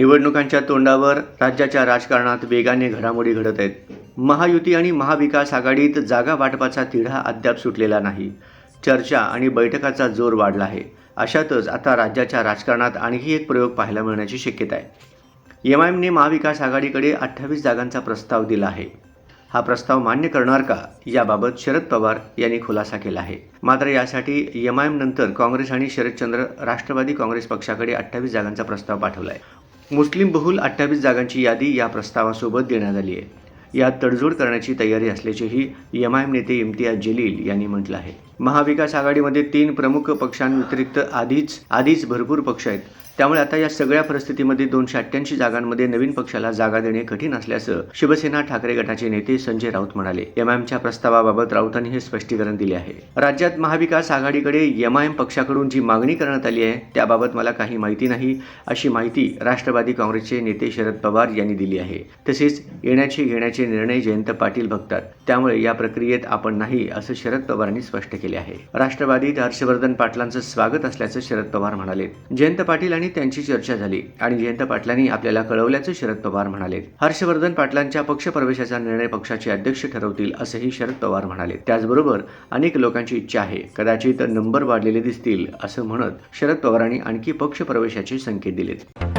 निवडणुकांच्या तोंडावर राज्याच्या राजकारणात वेगाने घडामोडी घडत आहेत. महायुती आणि महाविकास आघाडीत जागा वाटपाचा तिढा अद्याप सुटलेला नाही. चर्चा आणि बैठकाचा जोर वाढला आहे. अशातच आता राज्याच्या राजकारणात आणखी एक प्रयोग पाहायला मिळण्याची शक्यता आहे. एम आय एमने महाविकास आघाडीकडे अठ्ठावीस जागांचा प्रस्ताव दिला आहे. हा प्रस्ताव मान्य करणार का? याबाबत शरद पवार यांनी खुलासा केला आहे. मात्र यासाठी एम आय एम नंतर काँग्रेस आणि शरदचंद्र राष्ट्रवादी काँग्रेस पक्षाकडे अठ्ठावीस जागांचा प्रस्ताव पाठवला आहे. मुस्लिम बहुल अठ्ठावीस जागांची यादी या प्रस्तावासोबत देण्यात आली आहे. यात तडजोड करण्याची तयारी असल्याचेही एम आय एम नेते इम्तियाज जलील यांनी म्हटलं आहे. महाविकास आघाडीमध्ये तीन प्रमुख पक्षांव्यतिरिक्त आधीच आधीच भरपूर पक्ष आहेत. त्यामुळे आता या सगळ्या परिस्थितीमध्ये दोनशे अठ्ठ्याऐंशी जागांमध्ये नवीन पक्षाला जागा देणे कठीण असल्याचं शिवसेना ठाकरे गटाचे नेते संजय राऊत म्हणाले. एमआयएमच्या प्रस्तावाबाबत राऊतांनी हे स्पष्टीकरण दिले आहे. राज्यात महाविकास आघाडीकडे एमआयएम पक्षाकडून जी मागणी करण्यात आली आहे त्याबाबत मला काही माहिती नाही अशी माहिती राष्ट्रवादी काँग्रेसचे नेते शरद पवार यांनी दिली आहे. तसेच येण्याचे घेण्याचे निर्णय जयंत पाटील बघतात. त्यामुळे या प्रक्रियेत आपण नाही असं शरद पवारांनी स्पष्ट केले आहे. राष्ट्रवादीत हर्षवर्धन पाटलांचं स्वागत असल्याचं शरद पवार म्हणाले. जयंत पाटील आणि त्यांची चर्चा झाली आणि जयंत पाटलांनी आपल्याला कळवल्याचं शरद पवार म्हणाले. हर्षवर्धन पाटलांच्या पक्षप्रवेशाचा निर्णय पक्षाचे अध्यक्ष ठरवतील असंही शरद पवार म्हणाले. त्याचबरोबर अनेक लोकांची इच्छा आहे. कदाचित नंबर वाढलेले दिसतील असं म्हणत शरद पवारांनी आणखी पक्षप्रवेशाचे संकेत दिलेत.